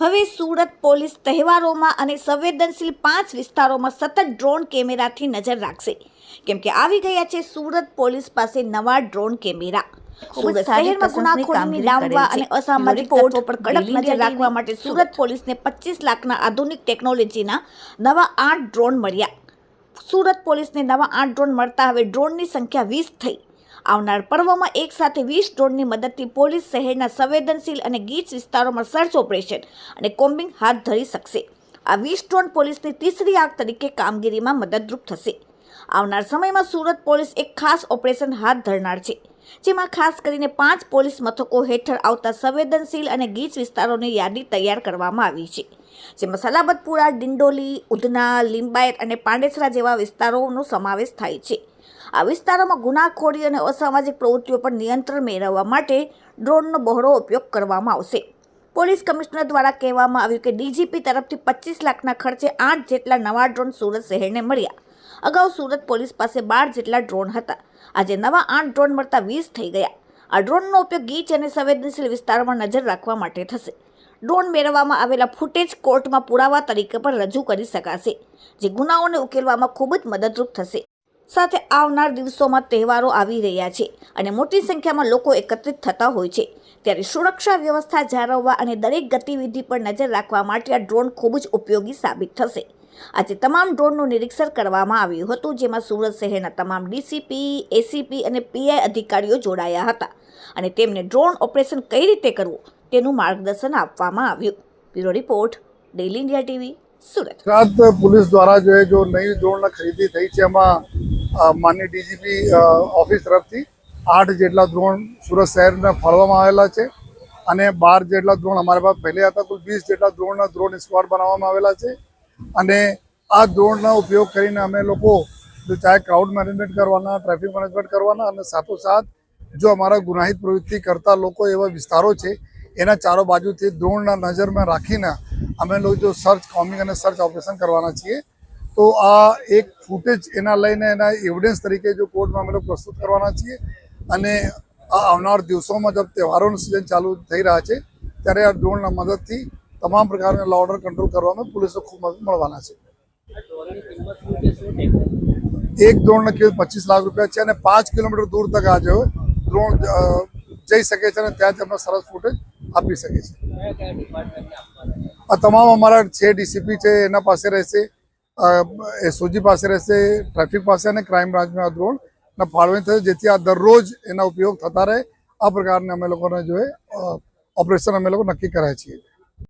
હવે સુરત પોલીસ તહેવારોમાં અને સંવેદનશીલ પાંચ વિસ્તારોમાં સતત ડ્રોન કેમેરાથી નજર રાખશે. કેમ કે આવી ગયા છે સુરત પોલીસ પાસે નવા ડ્રોન કેમેરા. સુરત શહેરમાં પ્રશંસનીય ગુનાખોરીની કામગીરી ડામવા કરેલ અને અસામાજિક તત્વો પર કડક નજર રાખવા માટે સુરત સુરત. પોલીસને પચીસ લાખના આધુનિક ટેકનોલોજીના નવા આઠ ડ્રોન મળ્યા. સુરત પોલીસને નવા આઠ ડ્રોન મળતા હવે ડ્રોનની સંખ્યા વીસ થઈ. આવનાર પર્વમાં એક સાથે વીસ ડ્રોનની મદદથી પોલીસ શહેરના સંવેદનશીલ અને ગીચ વિસ્તારોમાં સર્ચ ઓપરેશન અને કોમ્બિંગ હાથ ધરી શકશે. આ વીસ ડ્રોન પોલીસની તીસરી આગ તરીકે કામગીરીમાં મદદરૂપ થશે. આવનાર સમયમાં સુરત પોલીસ એક ખાસ ઓપરેશન હાથ ધરનાર છે, જેમાં ખાસ કરીને પાંચ પોલીસ મથકો હેઠળ આવતા સંવેદનશીલ અને ગીચ વિસ્તારોની યાદી તૈયાર કરવામાં આવી છે, જેમાં સલાબતપુરા, ડિંડોલી, ઉધના, લિંબાયત અને પાંડેસરા જેવા વિસ્તારોનો સમાવેશ થાય છે. આ વિસ્તારોમાં ગુનાખોરી અને અસામાજિક પ્રવૃત્તિઓ પર નિયંત્રણ મેળવવા માટે ડ્રોનનો બહોળો ઉપયોગ કરવામાં આવશે. પોલીસ કમિશનર દ્વારા કહેવામાં આવ્યું કે ડીજીપી તરફથી પચીસ લાખના ખર્ચે આઠ જેટલા નવા ડ્રોન સુરત શહેરને મળ્યા અગાઉ સુરત પોલીસ પાસે બાર જેટલા ડ્રોન હતા. આજે નવા આઠ ડ્રોન મળતા વીસ થઈ ગયા. આ ડ્રોનનો ઉપયોગ ગીચ અને સંવેદનશીલ વિસ્તારોમાં નજર રાખવા માટે થશે. ડ્રોન મેળવવામાં આવેલા ફૂટેજ કોર્ટમાં પુરાવા તરીકે પણ રજૂ કરી શકાશે, જે ગુનાઓને ઉકેલવામાં ખૂબ જ મદદરૂપ થશે. સાથે આવનાર દિવસોમાં તહેવારો આવી રહ્યા છે અને મોટી સંખ્યામાં લોકો એકત્રિત થતા હોય છે. ત્યારે સુરક્ષા વ્યવસ્થા જાળવવા અને દરેક ગતિવિધિ પર નજર રાખવા માટે આ ડ્રોન ખૂબ જ ઉપયોગી સાબિત થશે. આજે તમામ ડ્રોનનું નિરીક્ષણ કરવામાં આવ્યું હતું જેમાં સુરત શહેરના તમામ ડીસીપી એસીપી અને પીઆઈ અધિકારીઓ જોડાયા હતા અને તેમને ડ્રોન ઓપરેશન કઈ રીતે કરવું તેનું માર્ગદર્શન આપવામાં આવ્યું. Bureau report daily India TV Surat. Gujarat police દ્વારા જો જો નવી ડ્રોન ખરીદી થઈ છે એમાં અ, માનનીય ડીજીપી ઓફિસ તરફથી આઠ જેટલા ડ્રોન સુરત શહેરને ફાળવામાં આવેલા છે અને બાર જેટલા ડ્રોન અમારા પાસે પહેલે હતા કુલ વીસ જેટલા ડ્રોનના ડ્રોન સ્ક્વોડ બનાવવામાં આવેલા છે. અને આ ડ્રોનનો ઉપયોગ કરીને અમે લોકો જો ચાહે ક્રાઉડ મેનેજમેન્ટ કરવાના ટ્રાફિક મેનેજમેન્ટ કરવાના અને સાથોસાથ જો અમારા ગુનાહિત પ્રવૃત્તિ કરતા લોકો એવા વિસ્તારો છે, એના ચારો બાજુથી ડ્રોનના નજરમાં રાખીને અમે લોકો જો સર્ચ કોમિંગ અને સર્ચ ઓપરેશન કરવાના છીએ, તો આ એક ફૂટેજ એના લઈને એના એવિડન્સ તરીકે જો કોર્ટમાં અમે લોકો પ્રસ્તુત કરવાના છીએ અને આ આવનાર દિવસોમાં જબ તહેવારોનું સિઝન ચાલુ થઈ રહ્યા છે, ત્યારે આ ડ્રોનના મદદથી તમામ પ્રકારના લો ઓર્ડર કંટ્રોલ કરવામાં પોલીસને ખૂબ મદદ મળવાના છે. એક ડ્રોનના કિંમત પચીસ લાખ રૂપિયા છે અને પાંચ કિલોમીટર દૂર તક આજે દ્રોણ જઈ શકે છે અને ત્યાં જ એમને સરસ ફૂટેજ આપી શકે છે. આ તમામ અમારા છે ડીસીપી છે, એના પાસે રહેશે એસઓજી પાસે રહેશે, ટ્રાફિક પાસે અને ક્રાઇમ બ્રાન્ચમાં આ ડ્રોન ના ફાળવણી થશે, જેથી આ દરરોજ એના ઉપયોગ થતા રહે. આ પ્રકારના અમે લોકોને જો ઓપરેશન અમે લોકો નક્કી કરાય છીએ.